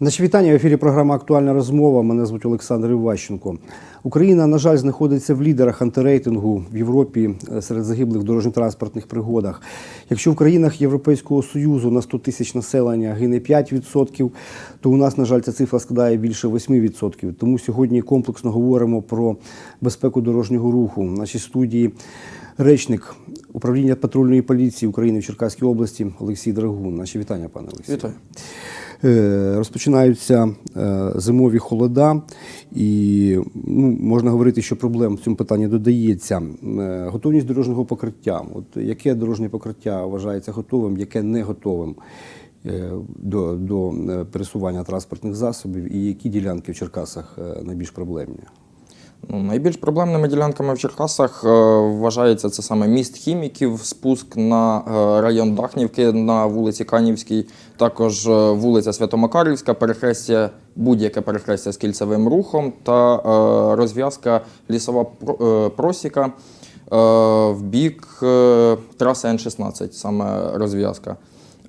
Наші вітання в ефірі. Програма Актуальна розмова. Мене звуть Олександр Іващенко. Україна, на жаль, знаходиться в лідерах антирейтингу в Європі е, серед загиблих дорожньо-транспортних пригодах. Якщо в країнах Європейського союзу на 100 тисяч населення гине 5%, то у нас, на жаль, ця цифра складає більше 8%. Тому сьогодні комплексно говоримо про безпеку дорожнього руху. В нашій студії речник управління патрульної поліції України в Черкаській області Олексій Драгун. Наші вітання, пане Олексій. Вітаю. Е, Розпочинаються е, зимові холода, і ну, можна говорити, що проблем в цьому питанні додається. Е, Готовність дорожнього покриття. От яке дорожнє покриття вважається готовим, яке не готовим до, до пересування транспортних засобів, і які ділянки в Черкасах найбільш проблемні? Ну, найбільш проблемними ділянками в Черкасах е, вважається це саме міст хіміків, спуск на е, район Дахнівки на вулиці Канівській, також е, вулиця Святомакарівська, перехрестя, будь-яке перехрестя з кільцевим рухом та розв'язка лісова про- просіка в бік траси Н-16, саме розв'язка.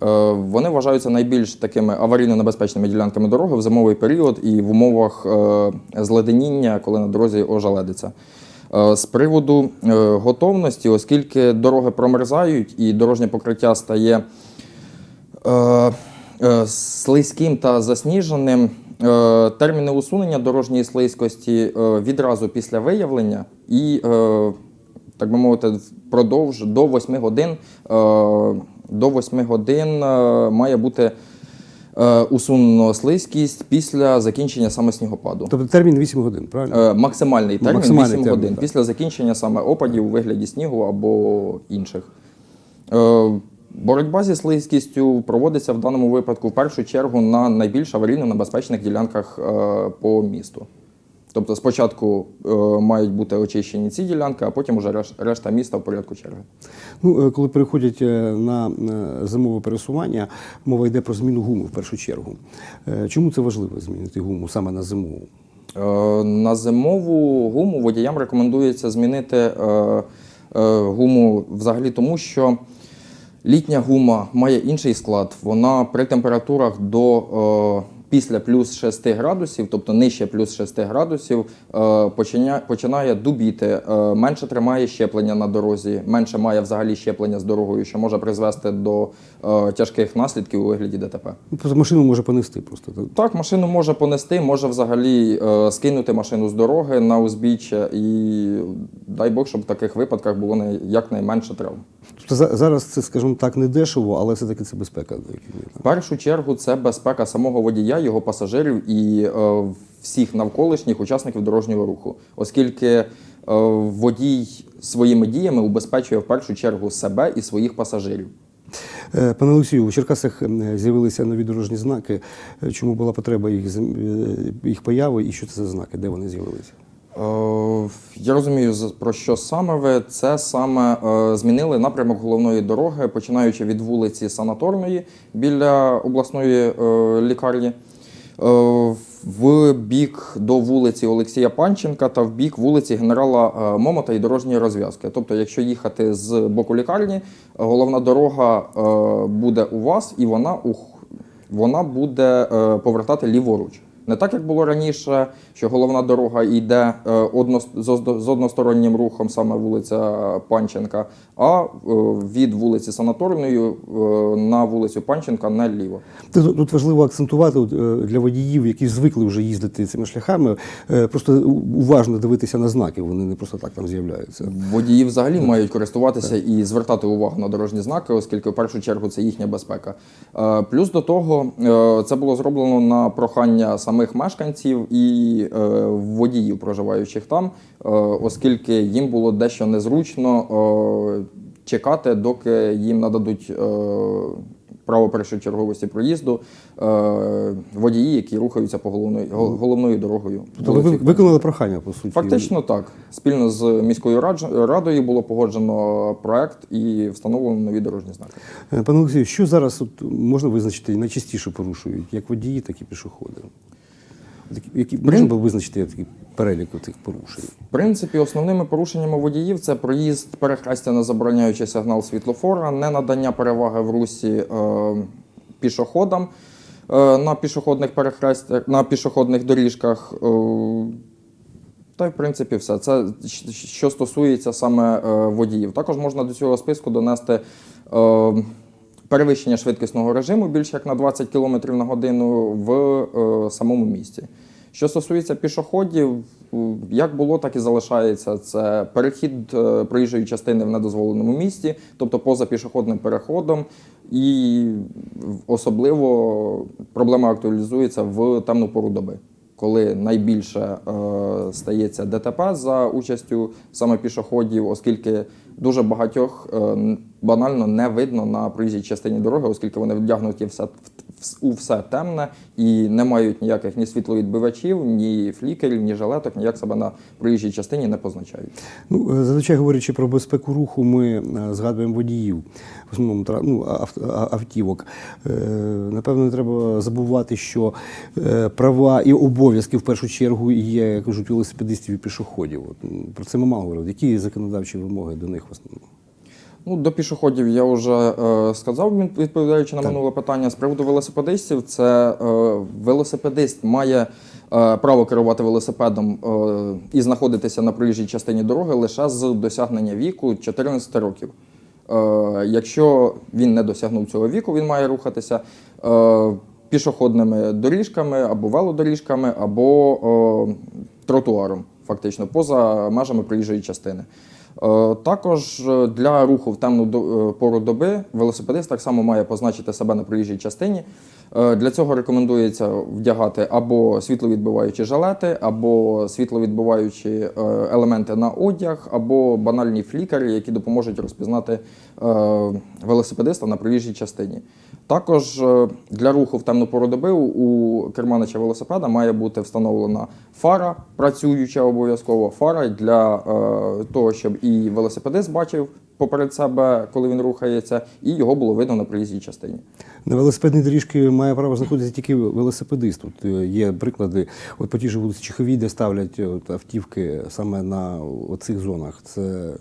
Е, Вони вважаються найбільш такими аварійно-небезпечними ділянками дороги в зимовий період і в умовах е, зледеніння, коли на дорозі ожеледиться. Е, З приводу готовності, оскільки дороги промерзають і дорожнє покриття стає слизьким та засніженим, терміни усунення дорожньої слизькості відразу після виявлення і, так би мовити, впродовж до 8 годин, до 8 годин е, має бути е, усунено слизькість після закінчення саме снігопаду. Тобто термін 8 годин, правильно? Е, Максимальний термін Максимальний 8 термін, годин так. після закінчення саме опадів у вигляді снігу або інших. Боротьба зі слизькістю проводиться в даному випадку в першу чергу на найбільш аварійно небезпечних ділянках по місту. Тобто спочатку е, мають бути очищені ці ділянки, а потім реш- решта міста в порядку черги. Ну, е, коли переходять е, на зимове пересування, мова йде про зміну гуми в першу чергу. Чому це важливо змінити гуму саме на зимову? Е, На зимову гуму водіям рекомендується змінити е, е, гуму взагалі тому, що літня гума має інший склад. Вона при температурах до після плюс 6 градусів, тобто нижче плюс 6 градусів, е, починає дубіти, е, менше тримає щеплення на дорозі, менше має взагалі щеплення з дорогою, що може призвести до е, тяжких наслідків у вигляді ДТП. Ну, машину може понести просто. Так, машину може понести, може взагалі скинути машину з дороги на узбіччя, і дай Бог, щоб в таких випадках було якнайменше травм. Тобто за- зараз це, скажімо так, не дешево, але все-таки це безпека. В першу чергу це безпека самого водія, його пасажирів і е, всіх навколишніх учасників дорожнього руху, оскільки е, водій своїми діями убезпечує в першу чергу себе і своїх пасажирів. Е, Пане Олексію, у Черкасах з'явилися нові дорожні знаки. Чому була потреба їх, їх появи і що це за знаки, де вони з'явилися? Я розумію, про що саме ви. Це саме змінили напрямок головної дороги, починаючи від вулиці Санаторної біля обласної лікарні, в бік до вулиці Олексія Панченка та в бік вулиці генерала е, Момота і дорожньої розв'язки. Тобто, якщо їхати з боку лікарні, головна дорога е, буде у вас і вона вона буде е, повертати ліворуч. Не так, як було раніше, що головна дорога йде е, з, одностороннім рухом, саме вулиця Панченка, а е, від вулиці Санаторної е, на вулицю Панченка наліво. Тут, важливо акцентувати для водіїв, які звикли вже їздити цими шляхами, просто уважно дивитися на знаки, вони не просто так там з'являються. Водії взагалі мають користуватися і звертати увагу на дорожні знаки, оскільки в першу чергу це їхня безпека. Плюс до того, це було зроблено на прохання самих мешканців і е, водіїв, проживаючих там, е, оскільки їм було дещо незручно е, чекати, доки їм нададуть. е, Право першочерговості проїзду е, водії, які рухаються по головної головною дорогою. Тобто ви виконали прохання, по суті. Фактично так. Спільно з міською радою було погоджено проект і встановлено нові дорожні знаки. Е, Пане Олексію, що зараз от можна визначити найчастіше порушують, як водії, так і пішоходи? Які- можна би визначити такий перелік цих порушень? В принципі, основними порушеннями водіїв це проїзд перехрестя на забороняючий сигнал світлофора, ненадання переваги в русі е, пішоходам. е, на пішохідних перехрестях, на пішохідних доріжках. е, Та й в принципі все. Це що стосується саме е, водіїв. Також можна до цього списку донести е, перевищення швидкісного режиму більше як на 20 км на годину в е, самому місті. Що стосується пішоходів, як було, так і залишається. Це перехід е, проїжджої частини в недозволеному місті, тобто поза пішохідним переходом. І особливо проблема актуалізується в темну пору доби коли найбільше е, стається ДТП за участю саме пішоходів, оскільки дуже багатьох е, банально не видно на проїжджій частині дороги, оскільки вони вдягнуті все, в- у все темне і не мають ніяких ні світловідбивачів, ні флікерів, ні жилеток, ніяк себе на проїжджій частині не позначають. Ну, е, зазвичай говорячи про безпеку руху, ми е, згадуємо водіїв, в основному ну, ав- автівок. Е, Напевно, не треба забувати, що права і обов'язки в першу чергу є, як кажуть, велосипедистів і пішоходів. От, Про це ми мало говорили. Які законодавчі вимоги до них в основному? Ну, до пішоходів я вже е, сказав, відповідаючи на минуле питання. З приводу велосипедистів, це е, велосипедист має е, право керувати велосипедом е, і знаходитися на проїжджій частині дороги лише з досягнення віку 14 років. Е, якщо він не досягнув цього віку, він має рухатися е, пішохідними доріжками або велодоріжками, або е, тротуаром, фактично, поза межами проїжджої частини. Е, Також е, для руху в темну е, пору доби велосипедист так само має позначити себе на проїжджій частині. Для цього рекомендується вдягати або світловідбиваючі жилети, або світловідбиваючі елементи на одяг, або банальні флікери, які допоможуть розпізнати велосипедиста на проїжджій частині. Також для руху в темну пору доби у- керманича велосипеда має бути встановлена фара, працююча обов'язково фара для того, щоб і велосипедист бачив поперед себе, коли він рухається, і його було видно на проїзній частині. На велосипедній доріжці має право знаходитися тільки велосипедист. Тут е, є приклади, от по тій же вулиці Чеховій, де ставлять е, от, автівки саме на оцих зонах. Це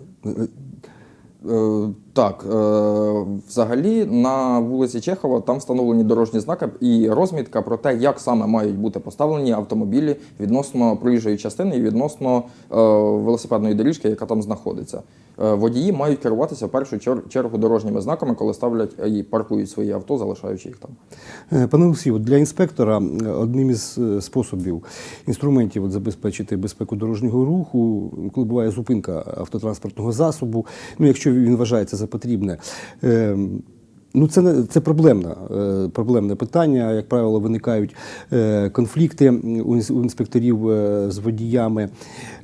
Е, Так, е, взагалі на вулиці Чехова там встановлені дорожні знаки і розмітка про те, як саме мають бути поставлені автомобілі відносно проїжджої частини і відносно е, велосипедної доріжки, яка там знаходиться. Е, Водії мають керуватися в першу чер- чергу дорожніми знаками, коли ставлять і паркують свої авто, залишаючи їх там. Пане Олексію, для інспектора одним із способів, інструментів забезпечити безпеку дорожнього руху, коли буває зупинка автотранспортного засобу, ну якщо він вважається за потрібне. е, Ну, це, це проблемне, е, проблемне питання. Як правило, виникають е, конфлікти у інспекторів е, з водіями.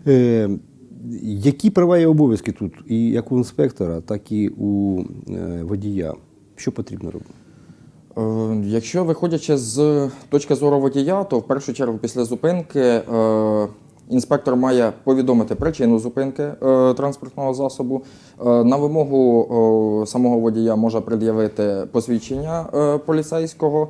Е, Які права і обов'язки тут, і як у інспектора, так і у водія? Що потрібно робити? Якщо виходячи з точки зору водія, то в першу чергу після зупинки інспектор має повідомити причину зупинки е, транспортного засобу. Е, на вимогу е, самого водія може пред'явити посвідчення поліцейського.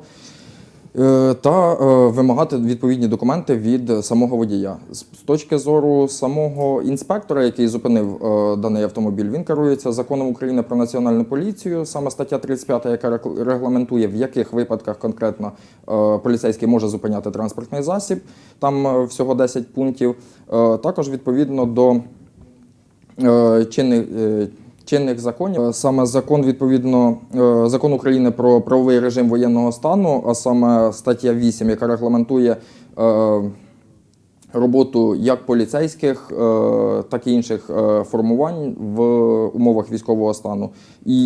Е, Та е, вимагати відповідні документи від самого водія. З точки зору самого інспектора, який зупинив е, даний автомобіль, він керується законом України про національну поліцію, саме стаття 35, яка регламентує, в яких випадках конкретно поліцейський може зупиняти транспортний засіб. Там всього 10 пунктів. Також відповідно до чинних, чинних законів. Е, Саме закон, відповідно, е, закон України про правовий режим воєнного стану, а саме стаття 8, яка регламентує е, роботу як поліцейських, так і інших формувань в умовах військового стану, і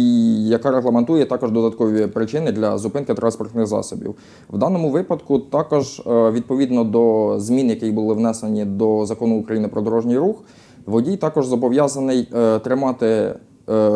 яка регламентує також додаткові причини для зупинки транспортних засобів. В даному випадку також відповідно до змін, які були внесені до закону України про дорожній рух, водій також зобов'язаний тримати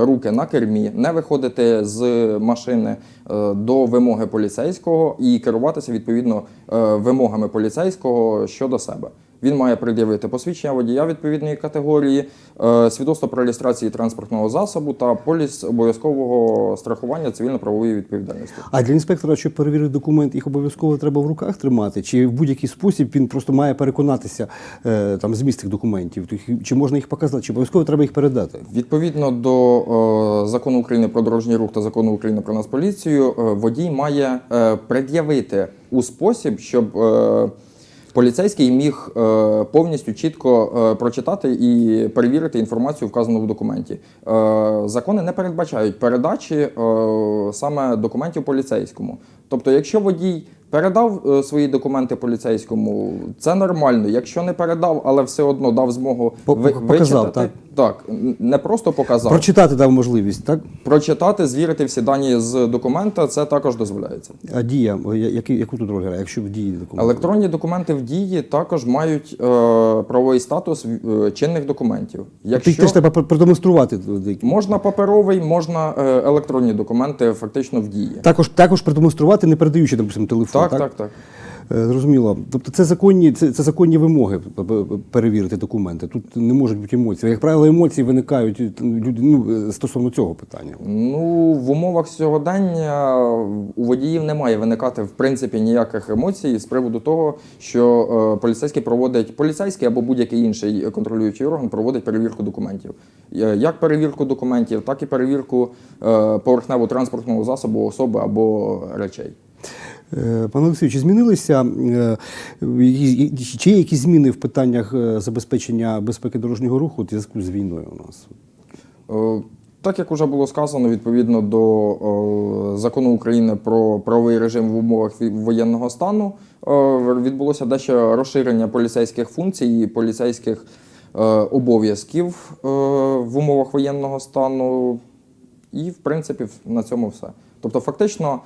руки на кермі, не виходити з машини е, до вимоги поліцейського і керуватися відповідно е, вимогами поліцейського щодо себе. Він має пред'явити посвідчення водія відповідної категорії, е, свідоцтво про реєстрацію транспортного засобу та поліс обов'язкового страхування цивільно-правової відповідальності. А для інспектора, щоб перевірити документ, їх обов'язково треба в руках тримати, чи в будь-який спосіб він просто має переконатися е, там зміст цих документів, То чи можна їх показати, чи обов'язково треба їх передати. Відповідно до е, закону України про дорожній рух та закону України про Нацполіцію, е, водій має пред'явити у спосіб, щоб поліцейський міг е, повністю чітко е, прочитати і перевірити інформацію, вказану в документі. Е, закони не передбачають передачі саме документів поліцейському. Тобто, якщо водій передав е, свої документи поліцейському, це нормально. Якщо не передав, але все одно дав змогу показав, вичитати, так, н- не просто показав. Прочитати дав можливість, так? Прочитати, звірити всі дані з документа, це також дозволяється. А дія, о, я- який- яку тут роль грає, якщо в дії документ? Електронні документи в дії також мають е, правовий статус е, чинних документів. Ти теж треба продемонструвати. можна паперовий, можна е, електронні документи фактично в дії. Також, також продемонструвати, не передаючи, допустимо, телефон. Так, Так, так, так. Е, Зрозуміло. Тобто це законні, це, це законні вимоги перевірити документи. Тут не можуть бути емоції. Як правило, емоції виникають е, люди ну, е, стосовно цього питання. Ну, в умовах сьогодення у водіїв не має виникати в принципі ніяких емоцій з приводу того, що поліцейський проводить поліцейський або будь-який інший контролюючий орган проводить перевірку документів. Як перевірку документів, так і перевірку е, поверхневого транспортного засобу особи або речей. Е, Пане Олексію, чи змінилися е, чи є якісь зміни в питаннях е, забезпечення безпеки дорожнього руху в зв'язку з війною у нас? Так як вже було сказано, відповідно до закону України про правовий режим в умовах воєнного стану, відбулося дещо розширення поліцейських функцій і поліцейських обов'язків в умовах воєнного стану. І, в принципі, на цьому все. Тобто, фактично,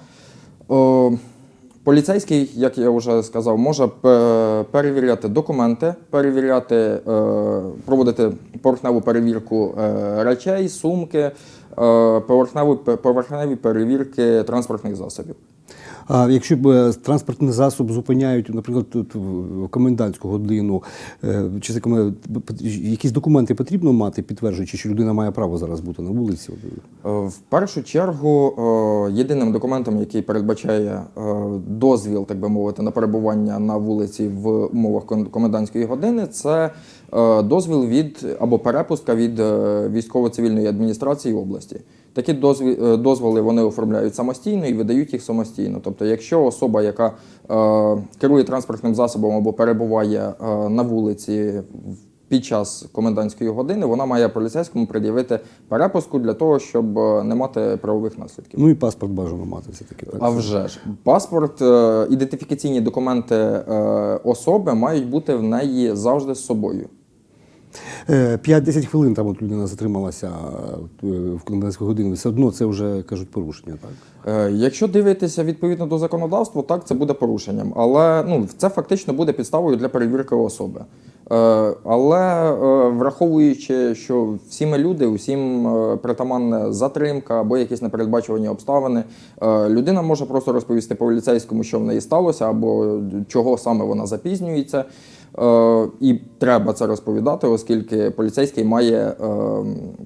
поліцейський, як я вже сказав, може перевіряти документи, перевіряти, е, проводити поверхневу перевірку е, речей, сумки, е, поверхневі перевірки транспортних засобів. А якщо б е, транспортний засоб зупиняють, наприклад, тут в комендантську годину, е, чи якісь документи потрібно мати, підтверджуючи, що людина має право зараз бути на вулиці? Е, В першу чергу, єдиним документом, який передбачає дозвіл, так би мовити, на перебування на вулиці в умовах ком- комендантської години, це дозвіл від або перепустка від військово-цивільної адміністрації області. Такі е, дозволи вони оформляють самостійно і видають їх самостійно. Тобто, якщо особа, яка е, керує транспортним засобом або перебуває е, на вулиці під час комендантської години вона має поліцейському пред'явити перепуску для того, щоб не мати правових наслідків. Ну і паспорт бажано мати все таки. Так? А вже ж паспорт, ідентифікаційні документи особи мають бути в неї завжди з собою. Е, 5-10 хвилин там от людина затрималася е, в комендантську годину. Все одно це вже кажуть порушення, так? Е, Якщо дивитися відповідно до законодавства, так це буде порушенням, але ну це фактично буде підставою для перевірки особи. Е, Але е, враховуючи, що всі ми люди, усім е, притаманна затримка або якісь непередбачувані обставини, е, людина може просто розповісти поліцейському, що в неї сталося, або чого саме вона запізнюється. Е, І треба це розповідати, оскільки поліцейський має е,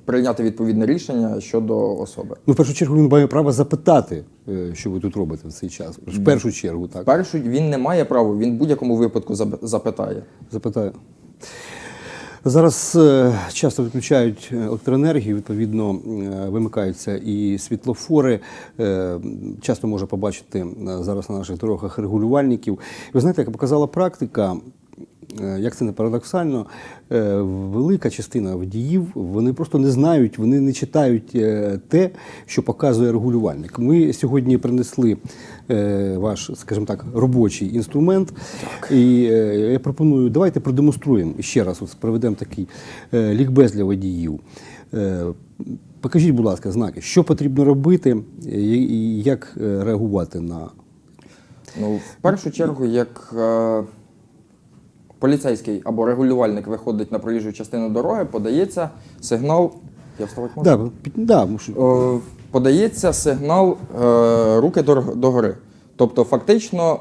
прийняти відповідне рішення щодо особи. Ну, в першу чергу він має право запитати, е, що ви тут робите в цей час. В першу чергу, так. Першу він не має права, він в будь-якому випадку заб- запитає. Зараз часто відключають е, електроенергію, відповідно, вимикаються і світлофори. Часто можна побачити зараз на наших дорогах регулювальників. Ви знаєте, як показала практика, як це не парадоксально, е, велика частина водіїв вони просто не знають, вони не читають е, те, що показує регулювальник. Ми сьогодні принесли е, ваш, скажімо так, робочий інструмент. І е, я пропоную, давайте продемонструємо ще раз, ось проведемо такий е, лікбез для водіїв. Е, Покажіть, будь ласка, знаки, що потрібно робити е, і як е, реагувати на Ну, в першу чергу, як е, поліцейський або регулювальник виходить на проїжджу частину дороги, подається сигнал. Я вставати можу? да, да, можу. Е, подається сигнал е, руки до, догори. Тобто, фактично,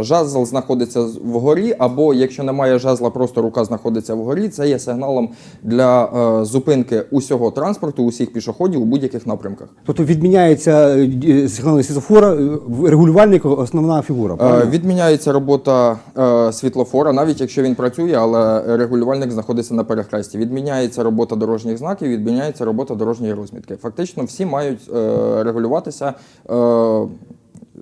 е, жезл знаходиться вгорі, або якщо немає жезла, просто рука знаходиться вгорі. Це є сигналом для е, зупинки усього транспорту, усіх пішоходів у будь-яких напрямках. Тобто відміняється е, сигнал світлофора, регулювальник основна фігура. Правильно? Відміняється робота світлофора, навіть якщо він працює, але регулювальник знаходиться на перехресті. Відміняється робота дорожніх знаків, відміняється робота дорожньої розмітки. Фактично, всі мають регулюватися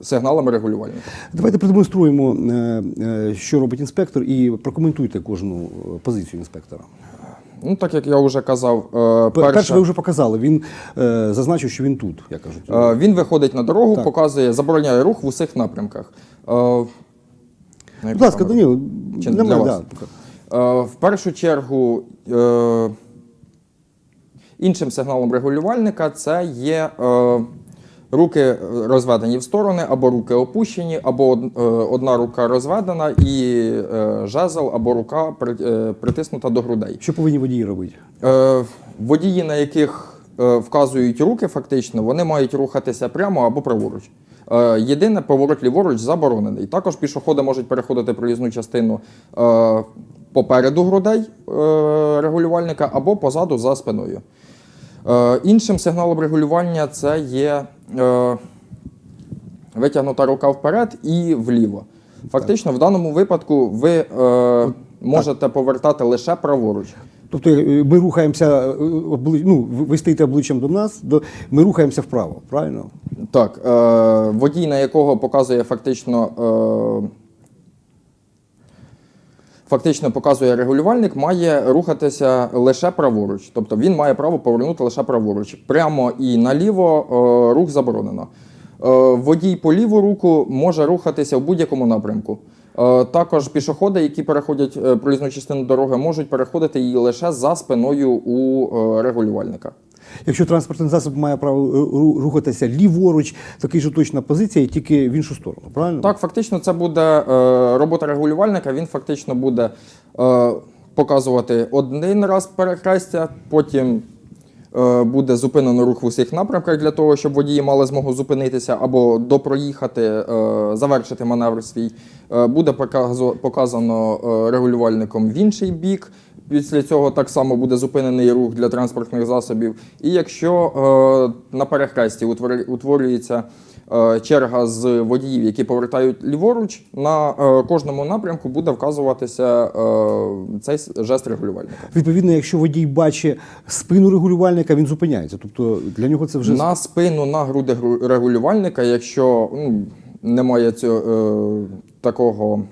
сигналами регулювальника. Давайте продемонструємо, е, е, що робить інспектор, і прокоментуйте кожну е, позицію інспектора. Ну, так як я вже казав, е, Пер- Перше, перше, ви вже показали. Він е, зазначив, що він тут, як кажуть. е, він виходить на дорогу, Так. показує, забороняє рух в усіх напрямках. Е, Будь ласка? Даніло, да. Е, В першу чергу е, іншим сигналом регулювальника це є е, руки розведені в сторони, або руки опущені, або е, одна рука розведена і е, жезл або рука е, притиснута до грудей. Що повинні водії робити? Е, Водії, на яких е, вказують руки, фактично, вони мають рухатися прямо або праворуч. Е, Єдине, поворот ліворуч заборонений. Також пішоходи можуть переходити проїзну частину е, попереду грудей е, регулювальника або позаду за спиною. Е, Іншим сигналом регулювання це є е, витягнута рука вперед і вліво. Фактично, в даному випадку ви е, можете повертати лише праворуч. Тобто ми рухаємося, ну, ви стоїте обличчям до нас, до... ми рухаємося вправо, правильно? Так, водій, на якого показує фактично. Фактично показує регулювальник, має рухатися лише праворуч. Тобто він має право повернути лише праворуч. Прямо і наліво е, рух заборонено. Е, водій по ліву руку може рухатися в будь-якому напрямку. Е, також пішоходи, які переходять е, проїзну частину дороги, можуть переходити її лише за спиною у е, регулювальника. Якщо транспортний засіб має право рухатися ліворуч, такий же точна позиція, тільки в іншу сторону, правильно? Так, фактично, це буде робота регулювальника. Він фактично буде показувати один раз перехрестя, потім буде зупинено рух в усіх напрямках для того, щоб водії мали змогу зупинитися або допроїхати, е, завершити маневр свій. Е, буде показано е, регулювальником в інший бік. Після цього так само буде зупинений рух для транспортних засобів. І якщо е, на перехресті утворюється е, черга з водіїв, які повертають ліворуч, на е, кожному напрямку буде вказуватися е, цей жест регулювальника. Відповідно, якщо водій бачить спину регулювальника, він зупиняється. Тобто для нього це вже На спину, на груди регулювальника, якщо ну, немає цього, е, такого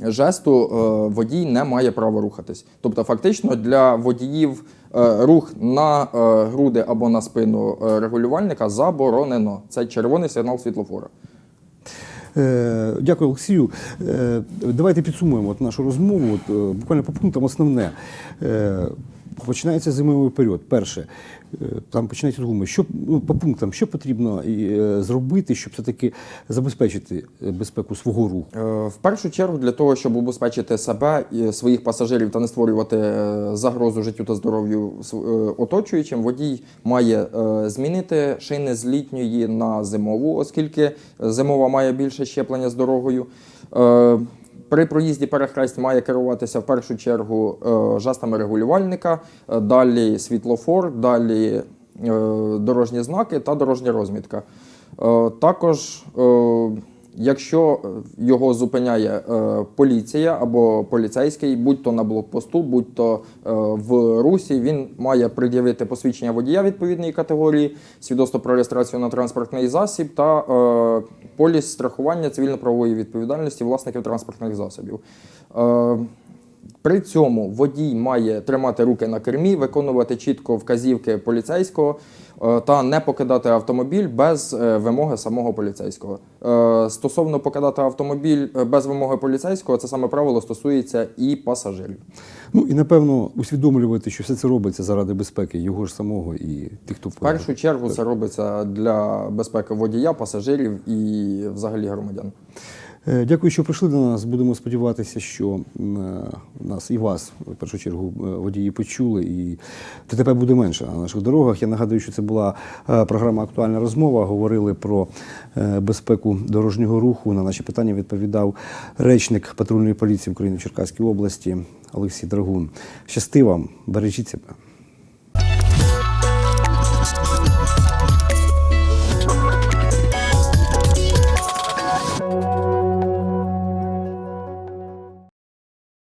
жесту, е, водій не має права рухатись. Тобто, фактично для водіїв е, рух на е, груди або на спину регулювальника заборонено. Це червоний сигнал світлофора. Дякую, Олексію. Давайте підсумуємо от нашу розмову. От, буквально по пунктам основне. Починається зимовий період. Перше, там починається гуми. Що ну, по пунктам, що потрібно е, зробити, щоб все-таки забезпечити е, безпеку свого руху? Е, В першу чергу для того, щоб убезпечити себе і своїх пасажирів та не створювати загрозу життю та здоров'ю оточуючим, водій має змінити шини з літньої на зимову, оскільки зимова має більше щеплення з дорогою. При проїзді перехресть має керуватися в першу чергу е, жестами регулювальника, е, далі світлофор, далі е, дорожні знаки та дорожня розмітка. Також, якщо його зупиняє е, поліція або поліцейський, будь-то на блокпосту, будь-то е, в русі, він має пред'явити посвідчення водія відповідної категорії, свідоцтво про реєстрацію на транспортний засіб та е, поліс страхування цивільно-правової відповідальності власників транспортних засобів. При цьому водій має тримати руки на кермі, виконувати чітко вказівки поліцейського е, та не покидати автомобіль без е, вимоги самого поліцейського. Е, Стосовно покидати автомобіль без вимоги поліцейського, це саме правило стосується і пасажирів. Ну і напевно усвідомлювати, що все це робиться заради безпеки його ж самого і тих, хто В першу чергу це робиться для безпеки водія, пасажирів і взагалі громадян. Е, Дякую, що прийшли до нас. Будемо сподіватися, що е, нас і вас в першу чергу е, водії почули, і ДТП буде менше на наших дорогах. Я нагадую, що це була програма Актуальна розмова. Говорили про безпеку дорожнього руху. На наші питання відповідав речник патрульної поліції України в Черкаській області Олексій Драгун. Щасти вам, бережіть себе.